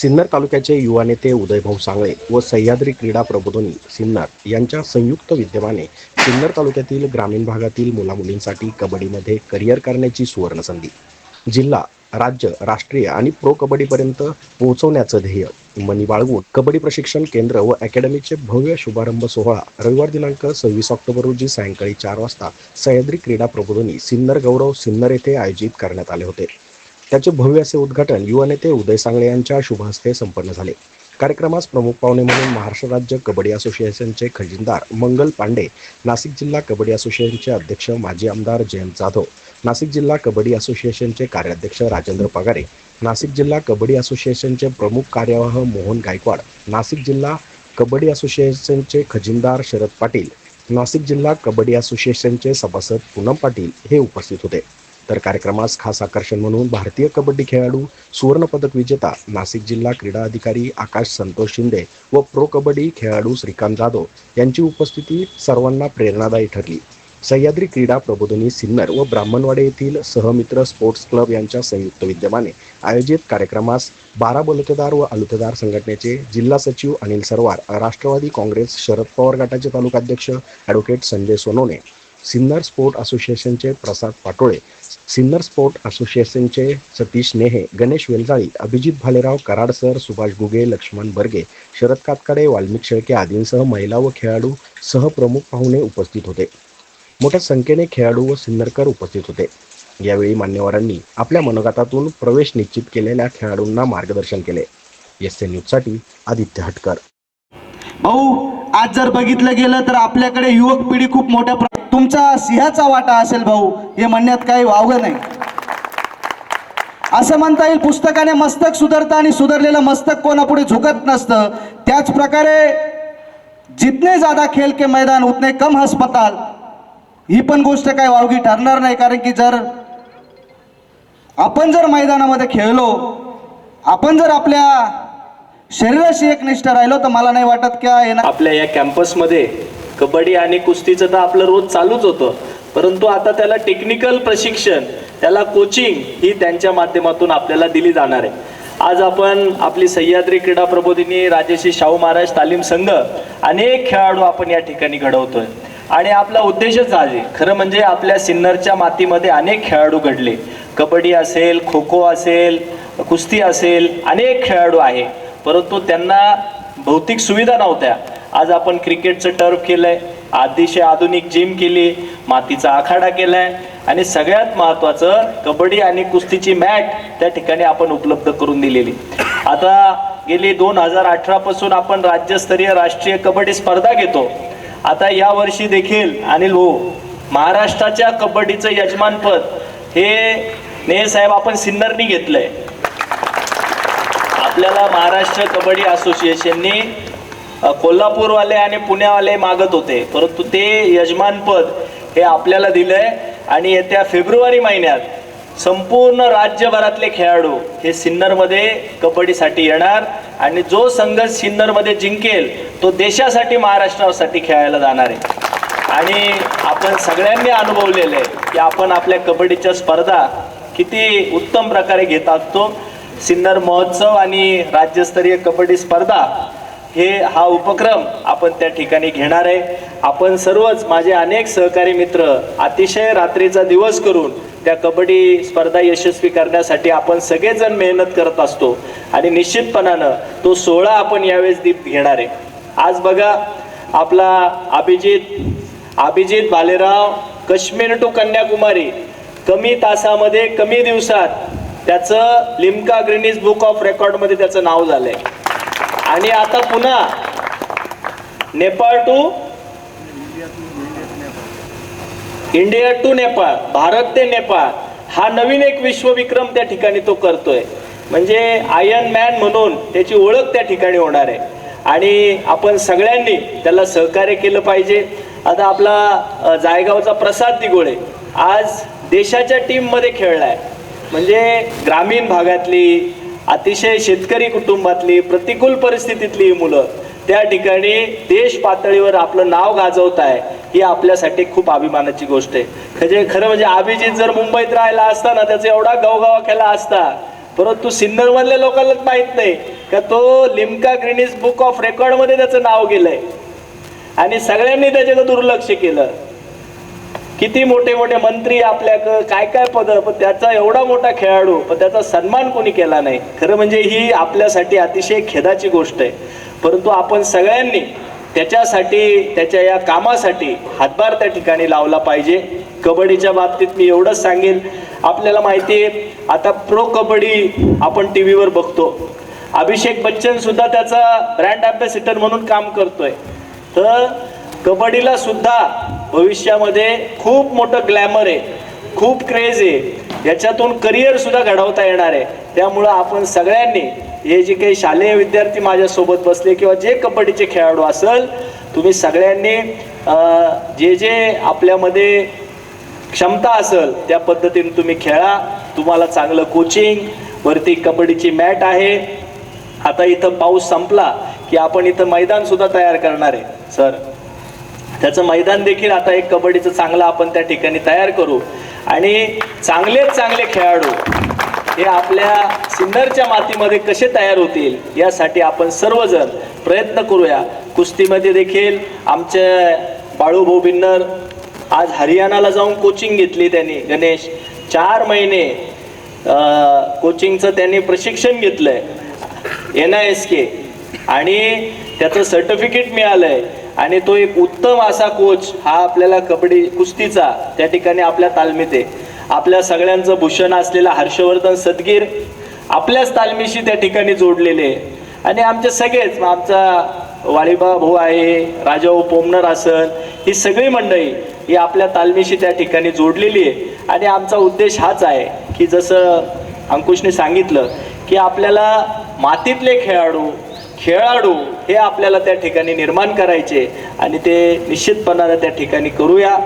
सिन्नर तालुक्याचे युवा नेते उदयभाऊ सांगळे व सह्याद्री क्रीडा प्रबोधनी सिन्नर यांच्या संयुक्त विद्यमाने सिन्नर तालुक्यातील ग्रामीण भागातील मुलामुलींसाठी कबड्डीमध्ये करिअर करण्याची सुवर्ण संधी जिल्हा राज्य राष्ट्रीय आणि प्रो कबड्डीपर्यंत पोहोचवण्याचं ध्येय मनी बाळगून कबड्डी प्रशिक्षण केंद्र व अकॅडमीचे भव्य शुभारंभ सोहळा रविवार दिनांक सव्वीस ऑक्टोबर रोजी सायंकाळी चार वाजता सह्याद्री क्रीडा प्रबोधनी सिन्नर गौरव सिन्नर येथे आयोजित करण्यात आले होते. त्याचे भव्य असे उद्घाटन युवा नेते उदय सांगळे यांच्या शुभहस्ते संपन्न झाले. कार्यक्रमास प्रमुख पाहुणे म्हणून महाराष्ट्र राज्य कबड्डी असोसिएशनचे खजिनदार मंगल पांडे नाशिक जिल्हा कबड्डी असोसिएशनचे अध्यक्ष माजी आमदार जयंत जाधव नाशिक जिल्हा कबड्डी असोसिएशनचे कार्याध्यक्ष राजेंद्र पगारे नाशिक जिल्हा कबड्डी असोसिएशनचे प्रमुख कार्यवाह मोहन गायकवाड नाशिक जिल्हा कबड्डी असोसिएशनचे खजिनदार शरद पाटील नाशिक जिल्हा कबड्डी असोसिएशनचे सभासद पूनम पाटील हे उपस्थित होते. तर कार्यक्रमास खास आकर्षण म्हणून भारतीय कबड्डी खेळाडू सुवर्णपदक विजेता नाशिक जिल्हा क्रीडा अधिकारी आकाश संतोष शिंदे व प्रो कबड्डी खेळाडू श्रीकांत जाधव यांची उपस्थिती सर्वांना प्रेरणादायी ठरली. सह्याद्री क्रीडा प्रबोधिनी सिन्नर व ब्राह्मणवाडे येथील सहमित्र स्पोर्ट्स क्लब यांच्या संयुक्त विद्यमाने आयोजित कार्यक्रमास बारा बलुतेदार व अलुतेदार संघटनेचे जिल्हा सचिव अनिल सरवार राष्ट्रवादी काँग्रेस शरद पवार गटाचे तालुकाध्यक्ष ॲडव्होकेट संजय सोनोने सिन्नर स्पोर्ट असोसिएशनचे प्रसाद पाटोळे सिन्नर स्पोर्ट असोसिएशनचे सतीश नेहे गणेश वेलजाळी अभिजित भालेराव कराड सर सुभाष गुगे लक्ष्मण बर्गे शरद कातकडे वाल्मिक शेळके आदींसह महिला व खेळाडू सहप्रमुख पाहुणे उपस्थित होते. मोठ्या संख्येने खेळाडू व सिन्नरकर उपस्थित होते. यावेळी मान्यवरांनी आपल्या मनोगतातून प्रवेश निश्चित केलेल्या खेळाडूंना मार्गदर्शन केले. एस एन न्यूजसाठी आदित्य हटकर. भाऊ आज जर बघितलं गेलं तर आपल्याकडे युवक पिढी खूप मोठ्या प्र- तुमचा सिंहाचा वाटा असेल भाऊ हे म्हणण्यात काही वावगं नाही. असं म्हणता येईल पुस्तकाने मस्तक सुधारतं आणि सुधारलेलं मस्तक कोणापुढे झुकत नसतं. त्याच प्रकारे जितने ज्यादा खेळ के मैदान उतने कम हस्पताल ही पण गोष्ट काय वावगी ठरणार नाही कारण की जर आपण जर मैदानामध्ये खेळलो आपण जर आपल्या शरीराशी एकनिष्ठ राहिलो तर मला नाही वाटत की येणार आपल्या या कॅम्पसमध्ये कबड्डी आणि कुस्तीचं तर आपलं रोज चालूच होतं. परंतु आता त्याला टेक्निकल प्रशिक्षण त्याला कोचिंग ही त्यांच्या माध्यमातून आपल्याला दिली जाणार आहे. आज आपण आपली सह्याद्री क्रीडा प्रबोधिनी राजेशी शाहू महाराज तालीम संघ अनेक खेळाडू आपण या ठिकाणी घडवतोय. आणि आपला उद्देशच आहे खरं म्हणजे आपल्या सिन्नरच्या मातीमध्ये अनेक खेळाडू घडले. कबड्डी असेल खो खो असेल कुस्ती असेल अनेक खेळाडू आहे. परंतु त्यांना भौतिक सुविधा नव्हत्या. आज आपण क्रिकेटचं टर्फ केलंय अतिशय आधुनिक जिम केली मातीचा आखाडा केलाय आणि सगळ्यात महत्त्वाचं कबड्डी आणि कुस्तीची मॅट त्या ठिकाणी आपण उपलब्ध करून दिलेली. आता गेली दोन हजार अठरा पासून आपण राज्यस्तरीय राष्ट्रीय कबड्डी स्पर्धा घेतो. आता या वर्षी देखील अनिल लो महाराष्ट्राच्या कबड्डीचं यजमानपद हे ने साहेब आपण सिन्नरनी घेतलंय. आपल्याला महाराष्ट्र कबड्डी असोसिएशननी कोल्हापूरवाले आणि पुण्यावाले मागत होते. परंतु ते यजमानपद हे आपल्याला दिलंय आणि येत्या फेब्रुवारी महिन्यात संपूर्ण राज्यभरातले खेळाडू हे सिन्नरमध्ये कबड्डीसाठी येणार आणि जो संघ सिन्नरमध्ये जिंकेल तो देशासाठी महाराष्ट्रासाठी खेळायला जाणार आहे. आणि आपण सगळ्यांनी अनुभवलेलं आहे की आपण आपल्या कबड्डीच्या स्पर्धा किती उत्तम प्रकारे घेत असतो सिन्नर महोत्सव आणि राज्यस्तरीय कबड्डी स्पर्धा हे हा उपक्रम आपण त्या ठिकाणी घेणार आहे. आपण सर्वच माझे अनेक सहकारी मित्र अतिशय रात्रीचा दिवस करून त्या कबड्डी स्पर्धा यशस्वी करण्यासाठी आपण सगळेजण मेहनत करत असतो आणि निश्चितपणानं तो सोहळा आपण यावेळेस दीप घेणार आहे. आज बघा आपला अभिजित अभिजित भालेराव काश्मीर टू कन्याकुमारी कमी तासामध्ये कमी दिवसात त्याचं लिम्का ग्रिनीज बुक ऑफ रेकॉर्डमध्ये त्याचं नाव झालंय. आणि आता पुन्हा Nepal to India to Nepal Bharat ते नेपाळ हा नवीन एक विश्वविक्रम त्या ठिकाणी तो करतोय. म्हणजे आयर्न मॅन म्हणून त्याची ओळख त्या ठिकाणी होणार आहे. आणि आपण सगळ्यांनी त्याला सहकार्य केलं पाहिजे. आता आपला जायगावचा प्रसाद दिगोळे आज देशाच्या टीममध्ये खेळलाय. म्हणजे ग्रामीण भागातली अतिशय शेतकरी कुटुंबातली प्रतिकूल परिस्थितीतली ही मुलं त्या ठिकाणी देश पातळीवर आपलं नाव गाजवत आहे ही आपल्यासाठी खूप अभिमानाची गोष्ट आहे. म्हणजे खरं म्हणजे अभिजित जर मुंबईत राहिला असता ना त्याचा एवढा गवगावा केला असता परंतु सिन्नरमधल्या लोकांनाच माहीत नाही का तो लिम्का ग्रीनिस बुक ऑफ रेकॉर्डमध्ये त्याचं नाव गेलंय. आणि सगळ्यांनी त्याच्याकडे दुर्लक्ष केलं. किती मोठे मोठे मंत्री आपल्याकडं काय काय पद पण त्याचा एवढा मोठा खेळाडू पण त्याचा सन्मान कोणी केला नाही. खरं म्हणजे ही आपल्यासाठी अतिशय खेदाची गोष्ट आहे. परंतु आपण सगळ्यांनी त्याच्यासाठी त्याच्या या कामासाठी हातभार त्या ठिकाणी लावला पाहिजे. कबड्डीच्या बाबतीत मी एवढंच सांगेन. आपल्याला माहिती आहे आता प्रो कबड्डी आपण टी व्हीवर बघतो. अभिषेक बच्चन सुद्धा त्याचा ब्रँड अँबॅसिडर म्हणून काम करतोय. तर कबड्डीला सुद्धा भविष्यामध्ये खूप मोठं ग्लॅमर आहे खूप क्रेज आहे. याच्यातून करिअर सुद्धा घडवता येणार आहे. त्यामुळं आपण सगळ्यांनी हे जे काही शालेय विद्यार्थी माझ्यासोबत बसले किंवा जे कबड्डीचे खेळाडू असेल तुम्ही सगळ्यांनी जे जे आपल्यामध्ये क्षमता असेल त्या पद्धतीने तुम्ही खेळा. तुम्हाला चांगलं कोचिंग वरती कबड्डीची मॅट आहे. आता इथं पाऊस संपला की आपण इथं मैदान सुद्धा तयार करणार आहे. सर. त्याचं मैदान देखील आता एक कबड्डीचं चांगलं आपण त्या ठिकाणी तयार करू. आणि चांगलेच चांगले खेळाडू हे आपल्या सिन्नरच्या मातीमध्ये कसे तयार होतील यासाठी आपण सर्वजण प्रयत्न करूया. कुस्तीमध्ये देखील आमचे बाळूभाऊ बिन्नर आज हरियाणाला जाऊन कोचिंग घेतली त्यांनी. गणेश चार महिने कोचिंगचं त्यांनी प्रशिक्षण घेतलंय. N I S K. आणि त्याचं सर्टिफिकेट मिळालंय. आणि तो एक उत्तम असा कोच हा आपल्याला कबड्डी कुस्तीचा त्या ठिकाणी आपल्या तालमीत आहे आपल्या सगळ्यांचं भूषण असलेला हर्षवर्धन सदगीर आपल्याच तालमीशी त्या ठिकाणी जोडलेले. आहे आणि आमचे सगळेच आमचा वाळीबा भाऊ आहे राजाभाऊ पोमनर असन ही सगळी मंडळी ही आपल्या तालमीशी त्या ठिकाणी जोडलेली आहे. आणि आमचा उद्देश हाच आहे की जसं अंकुशने सांगितलं की आपल्याला मातीतले खेळाडू खेळाडू हे आपल्याला त्या ठिकाणी निर्माण करायचे आणि ते निश्चितपणानं त्या ठिकाणी करूया.